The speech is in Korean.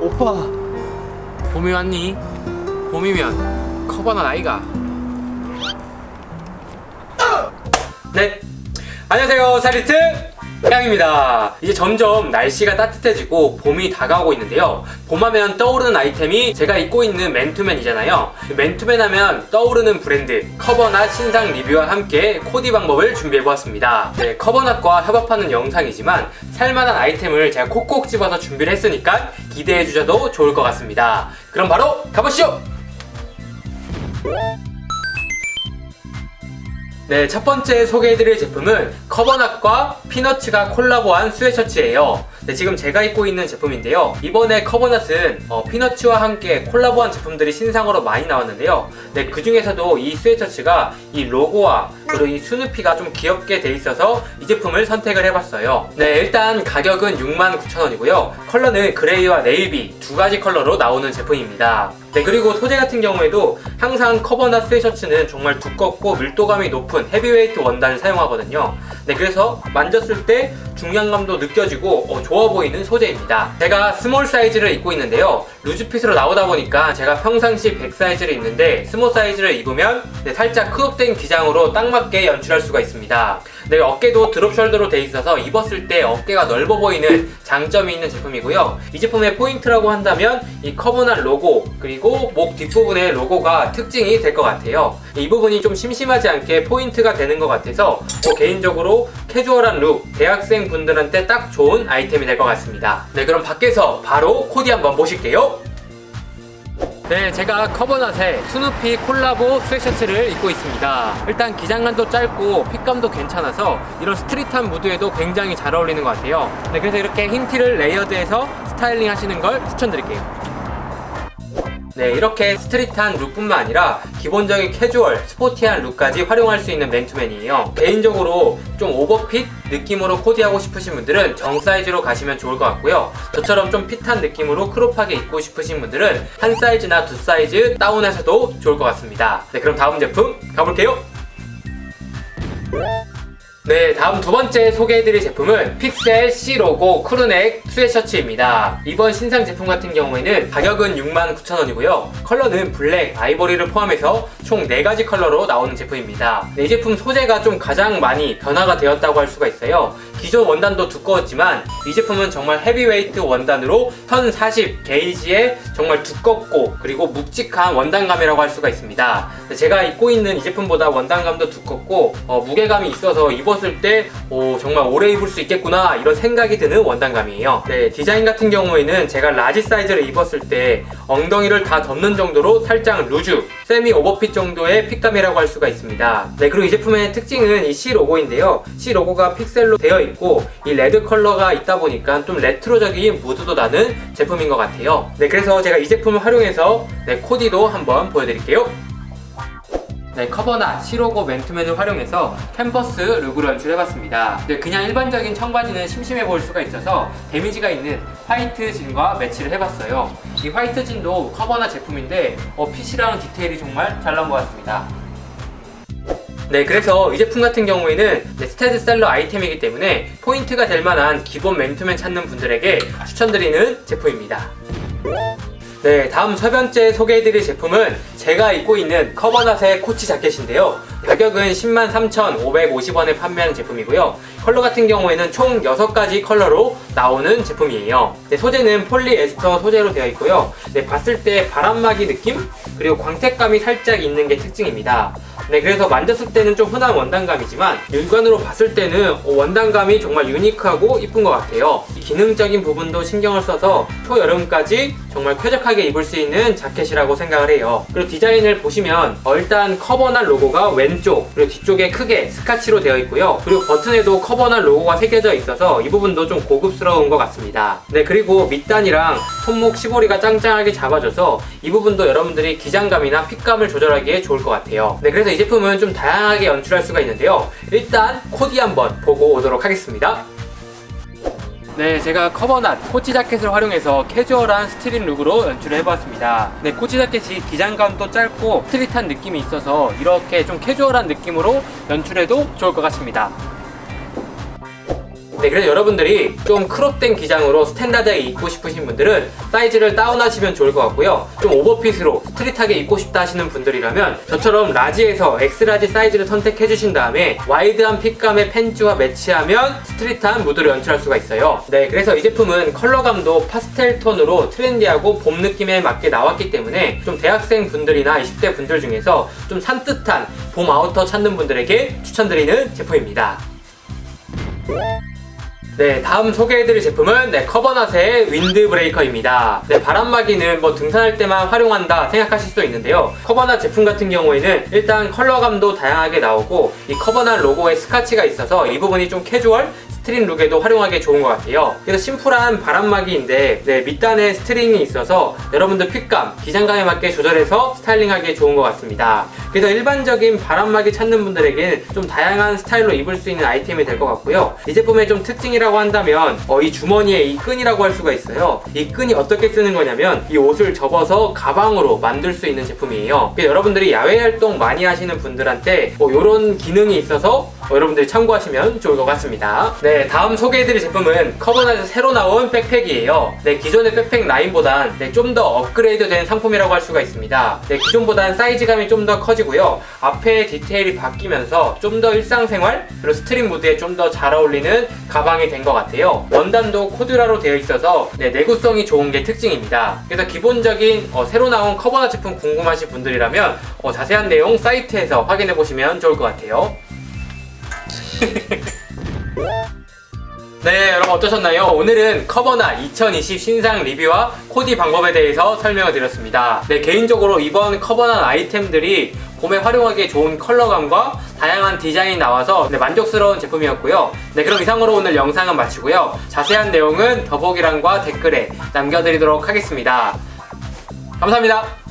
오빠. 봄이 왔니? 봄이면 커버넌 아이가. 네. 안녕하세요 사리트 깡입니다. 이제 점점 날씨가 따뜻해지고 봄이 다가오고 있는데요. 봄하면 떠오르는 아이템이 제가 입고 있는 맨투맨이잖아요. 맨투맨 하면 떠오르는 브랜드 커버낫 신상 리뷰와 함께 코디 방법을 준비해보았습니다. 네, 커버낫과 협업하는 영상이지만 살만한 아이템을 제가 콕콕 집어서 준비를 했으니까 기대해주셔도 좋을 것 같습니다. 그럼 바로 가보시죠 네, 첫 번째 소개해드릴 제품은 커버낫과 피너츠가 콜라보한 스웨셔츠예요. 네, 지금 제가 입고 있는 제품인데요. 이번에 커버낫은 어, 피너츠와 함께 콜라보한 제품들이 신상으로 많이 나왔는데요. 네, 그 중에서도 이 스웨셔츠가 이 로고와 그리고 이 스누피가 좀 귀엽게 돼 있어서 이 제품을 선택을 해봤어요. 네, 일단 가격은 69,000원이고요. 컬러는 그레이와 네이비 두 가지 컬러로 나오는 제품입니다. 네, 그리고 소재 같은 경우에도 항상 커버나 스웨셔츠는 정말 두껍고 밀도감이 높은 헤비웨이트 원단을 사용하거든요. 네, 그래서 만졌을 때 중량감도 느껴지고 어, 좋아 보이는 소재입니다. 제가 스몰 사이즈를 입고 있는데요. 루즈핏으로 나오다 보니까 제가 평상시 100 사이즈를 입는데 스몰 사이즈를 입으면 네, 살짝 크롭된 기장으로 딱 맞게 연출할 수가 있습니다. 네, 어깨도 드롭 숄더로 돼 있어서 입었을 때 어깨가 넓어 보이는 장점이 있는 제품이고요. 이 제품의 포인트라고 한다면 이 커버난 로고 그리고 목 뒷부분의 로고가 특징이 될 것 같아요. 이 부분이 좀 심심하지 않게 포인트가 되는 것 같아서 뭐 개인적으로 캐주얼한 룩 대학생 분들한테 딱 좋은 아이템 이 될 것 같습니다. 네, 그럼 밖에서 바로 코디 한번 보실게요. 네, 제가 커버낫의 스누피 콜라보 스웨셔츠를 입고 있습니다. 일단 기장감도 짧고 핏감도 괜찮아서 이런 스트릿한 무드에도 굉장히 잘 어울리는 것 같아요. 네, 그래서 이렇게 흰 티를 레이어드해서 스타일링 하시는 걸 추천드릴게요. 네, 이렇게 스트릿한 룩뿐만 아니라 기본적인 캐주얼, 스포티한 룩까지 활용할 수 있는 맨투맨이에요. 개인적으로 좀 오버핏 느낌으로 코디하고 싶으신 분들은 정 사이즈로 가시면 좋을 것 같고요. 저처럼 좀 핏한 느낌으로 크롭하게 입고 싶으신 분들은 한 사이즈나 두 사이즈 다운하셔도 좋을 것 같습니다. 네, 그럼 다음 제품 가볼게요. 네, 다음 두 번째 소개해드릴 제품은 픽셀 C 로고 크루넥 스웨셔츠입니다. 이번 신상 제품 같은 경우에는 가격은 69,000원이고요. 컬러는 블랙, 아이보리를 포함해서 총 4가지 컬러로 나오는 제품입니다. 네, 이 제품 소재가 좀 가장 많이 변화가 되었다고 할 수가 있어요. 기존 원단도 두꺼웠지만 이 제품은 정말 헤비웨이트 원단으로 1040 게이지의 정말 두껍고 그리고 묵직한 원단감이라고 할 수가 있습니다. 네, 제가 입고 있는 이 제품보다 원단감도 두껍고 어, 무게감이 있어서 입었을 때 오, 정말 오래 입을 수 있겠구나 이런 생각이 드는 원단감이에요. 네, 디자인 같은 경우에는 제가 라지 사이즈를 입었을 때 엉덩이를 다 덮는 정도로 살짝 루즈, 세미 오버핏 정도의 핏감이라고 할 수가 있습니다. 네, 그리고 이 제품의 특징은 이 C 로고인데요. C 로고가 픽셀로 되어 있고 이 레드 컬러가 있다 보니까 좀 레트로적인 무드도 나는 제품인 것 같아요. 네, 그래서 제가 이 제품을 활용해서 네, 코디도 한번 보여드릴게요. 네, 커버나 시로고 맨투맨을 활용해서 캔버스 룩으로 연출해봤습니다. 네, 그냥 일반적인 청바지는 심심해 보일 수가 있어서 데미지가 있는 화이트 진과 매치를 해봤어요. 이 화이트 진도 커버나 제품인데 어, 핏이랑 디테일이 정말 잘 나온 것 같습니다. 네, 그래서 이 제품 같은 경우에는 네, 스테디셀러 아이템이기 때문에 포인트가 될 만한 기본 맨투맨 찾는 분들에게 추천드리는 제품입니다. 네, 다음 세 번째 소개해드릴 제품은 제가 입고 있는 커버낫의 코치 자켓인데요. 가격은 103,550원에 판매하는 제품이고요. 컬러 같은 경우에는 총 6가지 컬러로 나오는 제품이에요. 네, 소재는 폴리에스터 소재로 되어 있고요. 네, 봤을 때 바람막이 느낌? 그리고 광택감이 살짝 있는 게 특징입니다. 네, 그래서 만졌을 때는 좀 흔한 원단감이지만 육안으로 봤을 때는 원단감이 정말 유니크하고 이쁜 것 같아요. 이 기능적인 부분도 신경을 써서 초여름까지 정말 쾌적하게 입을 수 있는 자켓이라고 생각을 해요. 그리고 디자인을 보시면 어, 일단 커버난 로고가 왼쪽 그리고 뒤쪽에 크게 스카치로 되어 있고요. 그리고 버튼에도 커버난 로고가 새겨져 있어서 이 부분도 좀 고급스러운 것 같습니다. 네, 그리고 밑단이랑 손목 시보리가 짱짱하게 잡아줘서 이 부분도 여러분들이 기장감이나 핏감을 조절하기에 좋을 것 같아요. 네, 그래서 이 제품은 좀 다양하게 연출할 수가 있는데요. 일단 코디 한번 보고 오도록 하겠습니다. 네, 제가 커버낫 코치 자켓을 활용해서 캐주얼한 스트릿 룩으로 연출을 해보았습니다. 네, 코치 자켓이 기장감도 짧고 스트릿한 느낌이 있어서 이렇게 좀 캐주얼한 느낌으로 연출해도 좋을 것 같습니다. 네, 그래서 여러분들이 좀 크롭된 기장으로 스탠다드하게 입고 싶으신 분들은 사이즈를 다운하시면 좋을 것 같고요. 좀 오버핏으로 스트릿하게 입고 싶다 하시는 분들이라면 저처럼 라지에서 엑스라지 사이즈를 선택해 주신 다음에 와이드한 핏감의 팬츠와 매치하면 스트릿한 무드를 연출할 수가 있어요. 네, 그래서 이 제품은 컬러감도 파스텔 톤으로 트렌디하고 봄 느낌에 맞게 나왔기 때문에 좀 대학생 분들이나 20대 분들 중에서 좀 산뜻한 봄 아우터 찾는 분들에게 추천드리는 제품입니다. 네, 다음 소개해드릴 제품은 네, 커버낫의 윈드 브레이커입니다. 네, 바람막이는 뭐 등산할 때만 활용한다 생각하실 수 있는데요. 커버낫 제품 같은 경우에는 일단 컬러감도 다양하게 나오고 이 커버낫 로고에 스카치가 있어서 이 부분이 좀 캐주얼 스트링 룩에도 활용하기 좋은 것 같아요. 그래서 심플한 바람막이인데 네, 밑단에 스트링이 있어서 여러분들 핏감, 기장감에 맞게 조절해서 스타일링하기 좋은 것 같습니다. 그래서 일반적인 바람막이 찾는 분들에게는 좀 다양한 스타일로 입을 수 있는 아이템이 될 것 같고요. 이 제품의 좀 특징이라고 한다면 어, 이 주머니에 이 끈이라고 할 수가 있어요. 이 끈이 어떻게 쓰는 거냐면 이 옷을 접어서 가방으로 만들 수 있는 제품이에요. 여러분들이 야외 활동 많이 하시는 분들한테 뭐 이런 기능이 있어서 어, 여러분들이 참고하시면 좋을 것 같습니다. 네, 다음 소개해드릴 제품은 커버낫에서 새로 나온 백팩이에요. 네, 기존의 백팩 라인보단 네, 좀 더 업그레이드된 상품이라고 할 수가 있습니다. 네, 기존보단 사이즈감이 좀 더 커지고요. 앞에 디테일이 바뀌면서 좀 더 일상생활 그리고 스트릿 무드에 좀 더 잘 어울리는 가방이 된 것 같아요. 원단도 코듀라로 되어 있어서 네, 내구성이 좋은 게 특징입니다. 그래서 기본적인 어, 새로 나온 커버낫 제품 궁금하신 분들이라면 어, 자세한 내용 사이트에서 확인해 보시면 좋을 것 같아요. 네, 여러분 어떠셨나요? 오늘은 커버나 2020 신상 리뷰와 코디 방법에 대해서 설명을 드렸습니다. 네, 개인적으로 이번 커버나 아이템들이 봄에 활용하기에 좋은 컬러감과 다양한 디자인이 나와서 네, 만족스러운 제품이었고요. 네, 그럼 이상으로 오늘 영상은 마치고요. 자세한 내용은 더보기란과 댓글에 남겨드리도록 하겠습니다. 감사합니다.